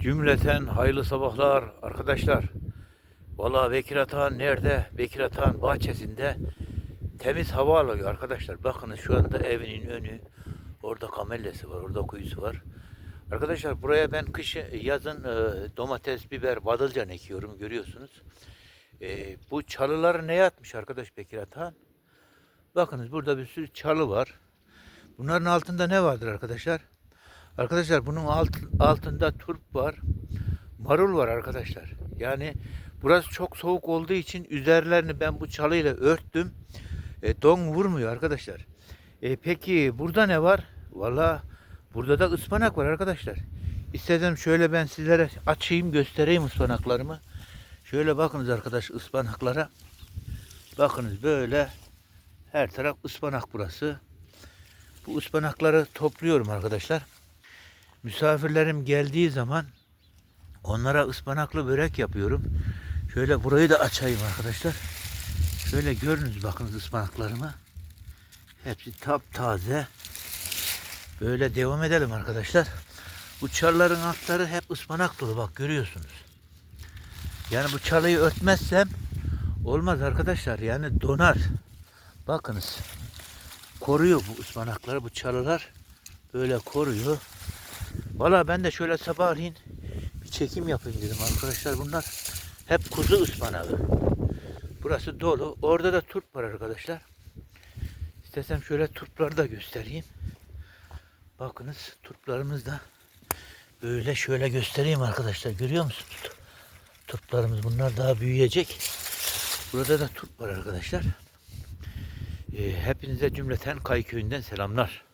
Cümleten hayırlı sabahlar arkadaşlar. Vallahi Bekir Atahan nerede? Bekir Atahan bahçesinde temiz hava alıyor arkadaşlar. Bakınız şu anda evinin önü. Orada kamellesi var, orada kuyusu var. Arkadaşlar buraya ben kışın, yazın e, domates, biber, badılcan ekiyorum görüyorsunuz. E, bu çalıları ne atmış arkadaş Bekir Atahan? Bakınız burada bir sürü çalı var. Bunların altında ne vardır arkadaşlar? Arkadaşlar bunun alt, altında turp var. Marul var arkadaşlar. Yani burası çok soğuk olduğu için üzerlerini ben bu çalıyla örttüm. E, don vurmuyor arkadaşlar. E, peki burada ne var? Valla burada da ıspanak var arkadaşlar. İstedim şöyle ben sizlere açayım göstereyim ıspanaklarımı. Şöyle bakınız arkadaş ıspanaklara. Bakınız böyle her taraf ıspanak burası. Bu ıspanakları topluyorum arkadaşlar. Misafirlerim geldiği zaman onlara ıspanaklı börek yapıyorum. Şöyle burayı da açayım arkadaşlar. Şöyle görünüz bakınız ıspanaklarımı. Hepsi taptaze. Böyle devam edelim arkadaşlar. Bu çalların altları hep ıspanak dolu bak görüyorsunuz. Yani bu çalıyı örtmezsem olmaz arkadaşlar. Yani donar. Bakınız. Koruyor bu ıspanakları bu çalılar. Böyle koruyor. Valla ben de şöyle sabahleyin bir çekim yapayım dedim arkadaşlar. Bunlar hep kuzu ıspanağı. Burası dolu. Orada da turp var arkadaşlar. İstesem şöyle turpları da göstereyim. Bakınız turplarımız da böyle şöyle göstereyim arkadaşlar. Görüyor musunuz? Turplarımız bunlar daha büyüyecek. Burada da turp var arkadaşlar. Ee, hepinize cümleten Kayköy'ünden selamlar.